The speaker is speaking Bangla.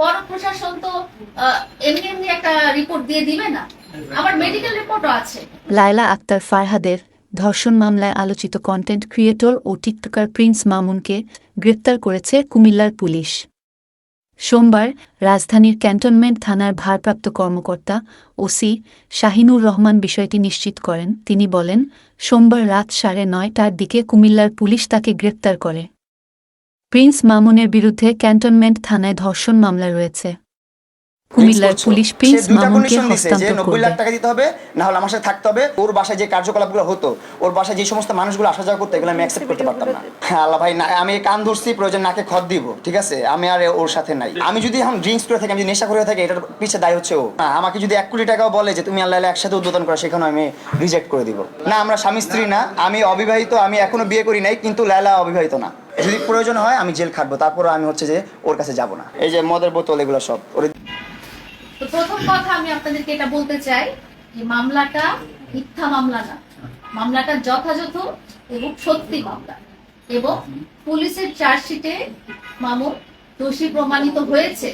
বড় প্রশাসন তো এমনি এমনি একটা রিপোর্ট দিয়ে দিবে না। আমার মেডিকেল রিপোর্টও আছে। লায়লা আক্তার ফারহাদের ধর্ষণ মামলায় আলোচিত কন্টেন্ট ক্রিয়েটর ও টিকটকার প্রিন্স মামুনকে গ্রেপ্তার করেছে কুমিল্লার পুলিশ। সোমবার রাজধানীর ক্যান্টনমেন্ট থানার ভারপ্রাপ্ত কর্মকর্তা ওসি শাহিনুর রহমান বিষয়টি নিশ্চিত করেন। তিনি বলেন, সোমবার রাত সাড়ে নয়টার দিকে কুমিল্লার পুলিশ তাকে গ্রেপ্তার করে। প্রিন্স মামুনের বিরুদ্ধে ক্যান্টনমেন্ট থানায় ধর্ষণ মামলা রয়েছে। কুমিল্লার পুলিশ প্রিন্স মামুনকে হস্তান্তর নব্বই লাখ টাকা দিতে হবে না হলে আমার সাথে থাকতে হবে ওর বাসায় যে কার্যকলাপগুলো হতো ওর বাসায় যে সমস্ত মানুষগুলো আসা যাওয়া করতো এগুলো আমি অ্যাকসেপ্ট করতে পারতাম না। হ্যাঁ আল্লাহ ভাই না আমি কান ধরছি প্রয়োজন নাকে খত দিব ঠিক আছে? আমি আর ওর সাথে নাই। আমি যদি এখন ড্রিঙ্কস করে থাকি আমি যদি নেশা করে থাকি এটার পিছিয়ে দায় হচ্ছে ও। আমাকে যদি এক কোটি টাকাও বলে যে তুমি আল্লাহ একসাথে উদ্বোধন করো সেখানে আমি রিজেক্ট করে দিব। না আমরা স্বামী স্ত্রী না আমি অবিবাহিত আমি এখনও বিয়ে করি নাই কিন্তু লায়লা অবিবাহিত না। যদি প্রয়োজন হয় আমি জেল খাটবো, তারপরে আমি হচ্ছে যে ওর কাছে যাব না। এই যে মদের বোতল, এগুলো সব। তো প্রথম কথা আমি আপনাদেরকে এটা বলতে চাই যে মামলাটা মিথ্যা মামলা না। মামলাটা যথাযথ এবং সত্যি মামলা। এবং পুলিশের চার্জশিটে মামুন দোষী প্রমাণিত হয়েছে।